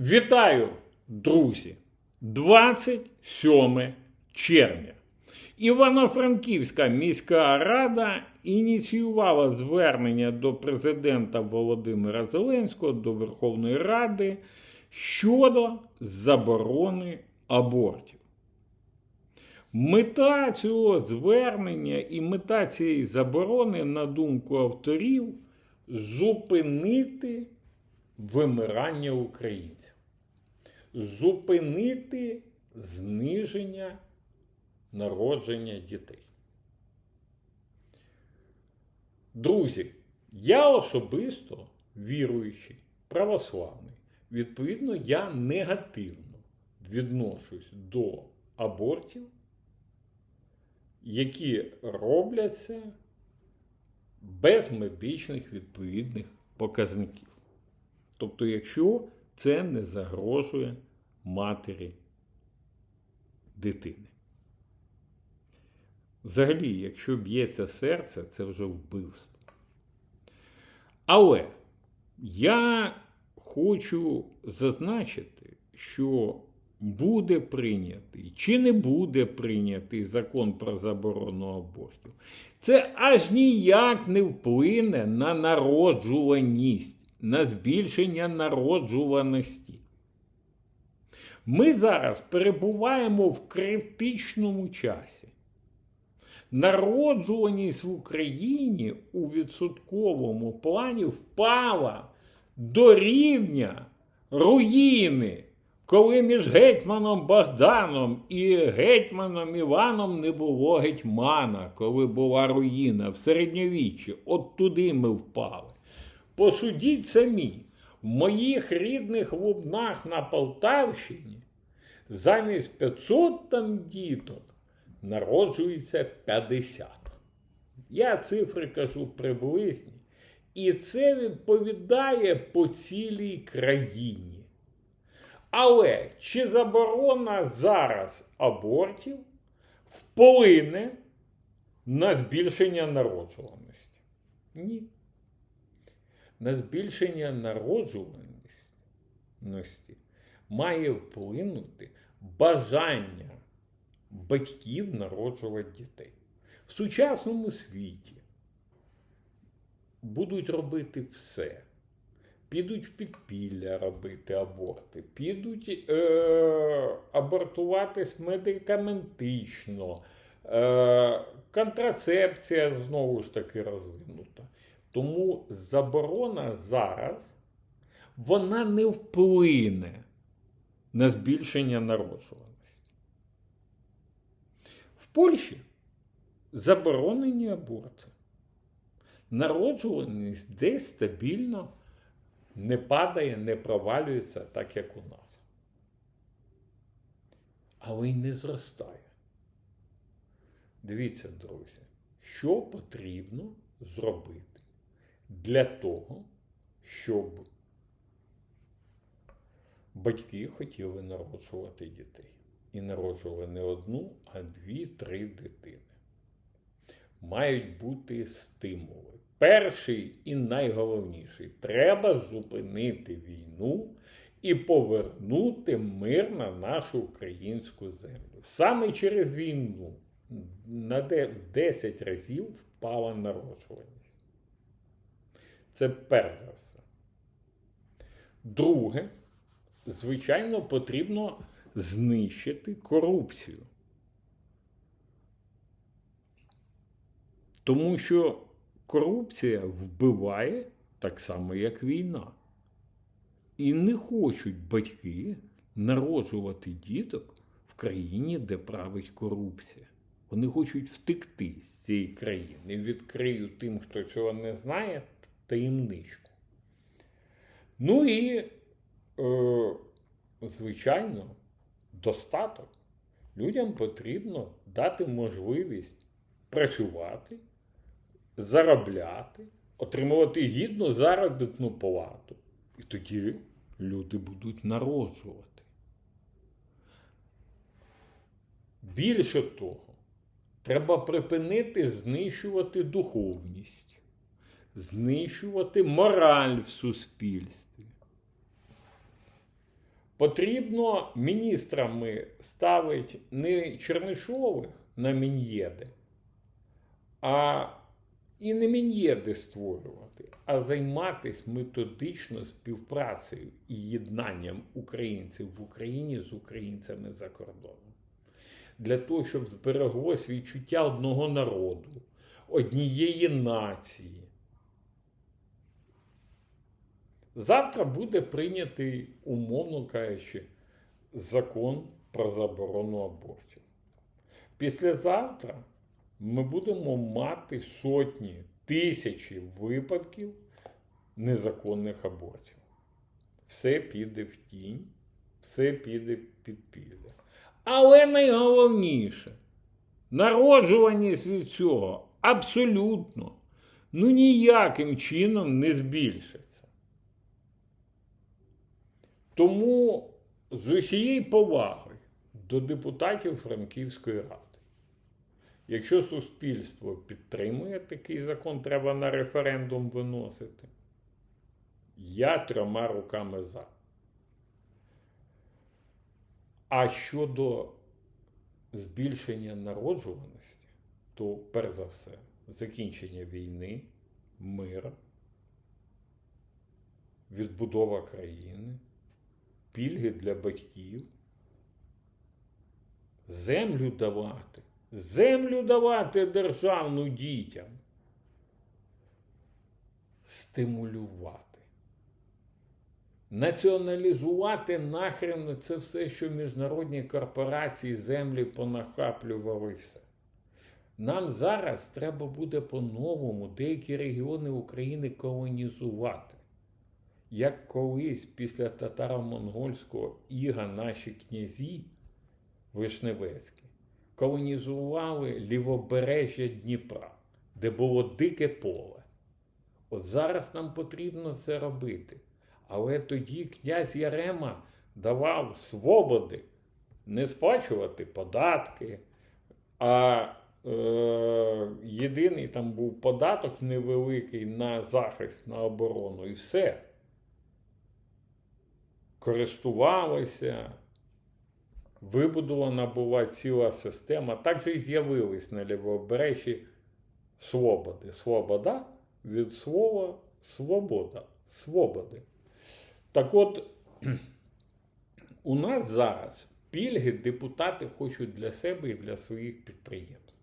Вітаю, друзі! 27 червня. Івано-Франківська міська рада ініціювала звернення до президента Володимира Зеленського до Верховної Ради щодо заборони абортів. Мета цього звернення і мета цієї заборони, на думку авторів, зупинити вимирання українців, зупинити зниження народження дітей. Друзі, я особисто віруючий, православний. Відповідно, я негативно відношусь до абортів, які робляться без медичних відповідних показників. Тобто, якщо це не загрожує матері дитини. Взагалі, якщо б'ється серце, це вже вбивство. Але я хочу зазначити, що буде прийнятий чи не буде прийнятий закон про заборону абортів, це аж ніяк не вплине на народжуваність, на збільшення народжуваності. Ми зараз перебуваємо в критичному часі. Народжуваність в Україні у відсотковому плані впала до рівня руїни, коли між гетьманом Богданом і гетьманом Іваном не було гетьмана, коли була руїна в середньовіччі. От туди ми впали. Посудіть самі, в моїх рідних лубнах на Полтавщині замість 500 там діток народжується 50. Я цифри кажу приблизні. І це відповідає по цілій країні. Але чи заборона зараз абортів вплине на збільшення народжуваності? Ні. На збільшення народжуваності має вплинути бажання батьків народжувати дітей. В сучасному світі будуть робити все. Підуть в підпілля робити аборти, підуть е- абортуватись медикаментично, е- контрацепція знову ж таки розвинута. Тому заборона зараз вона не вплине на збільшення народжуваності. В Польщі заборонені аборти. Народжуваність десь стабільно не падає, не провалюється так, як у нас. Але й не зростає. Дивіться, друзі, що потрібно зробити для того, щоб батьки хотіли народжувати дітей. І народжували не одну, а дві-три дитини. Мають бути стимули. Перший і найголовніший треба зупинити війну і повернути мир на нашу українську землю. Саме через війну на 10 разів впала народжуваність. Це перш за все. Друге, звичайно, потрібно знищити корупцію. Тому що корупція вбиває так само, як війна. І не хочуть батьки народжувати діток в країні, де править корупція. Вони хочуть втекти з цієї країни. Відкрию тим, хто цього не знає, таємничку. Ну і, е, звичайно, достаток. Людям потрібно дати можливість працювати, заробляти, отримувати гідну заробітну плату. І тоді люди будуть народжувати. Більше того, треба припинити знищувати духовність, знищувати мораль в суспільстві. Потрібно міністрами ставити не Чернишових на мін'єди, а і не мін'єди створювати, а займатися методично співпрацею і єднанням українців в Україні з українцями за кордоном. Для того, щоб збереглось відчуття одного народу, однієї нації. Завтра буде прийнятий, умовно кажучи, закон про заборону абортів. Післязавтра ми будемо мати сотні, тисячі випадків незаконних абортів. Все піде в тінь, все піде під піде. Але найголовніше, народжуваність від цього абсолютно ну ніяким чином не збільшиться. Тому з усієї поваги до депутатів Франківської ради. Якщо суспільство підтримує такий закон, треба на референдум виносити. Я трьома руками за. А щодо збільшення народжуваності, то перш за все, закінчення війни, мир, відбудова країни, пільги для батьків, землю давати, землю давати державну дітям, стимулювати. Націоналізувати нахрен це все, що міжнародні корпорації землі понахаплювали все. Нам зараз треба буде по-новому деякі регіони України колонізувати. Як колись після татаро-монгольського іга наші князі Вишневецькі колонізували лівобережжя Дніпра, де було дике поле. От зараз нам потрібно це робити. Але тоді князь Ярема давав свободи не сплачувати податки, а е, єдиний там був податок невеликий на захист, на оборону, і все. Користувалися, вибудована була ціла система. Так же і з'явились на лівобережжі свободи. Свобода від слова свобода. Свободи. Так от, у нас зараз пільги депутати хочуть для себе і для своїх підприємств.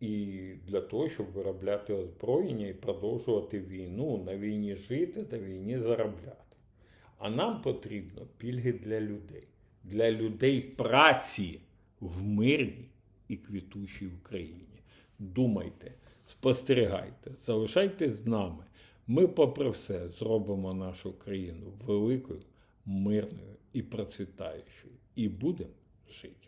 І для того, щоб виробляти озброєння і продовжувати війну, на війні жити, на війні заробляти. А нам потрібно пільги для людей, для людей праці в мирній і квітучій Україні. Думайте, спостерігайте, залишайтесь з нами. Ми, попри все, зробимо нашу країну великою, мирною і процвітаючою. І будемо жити.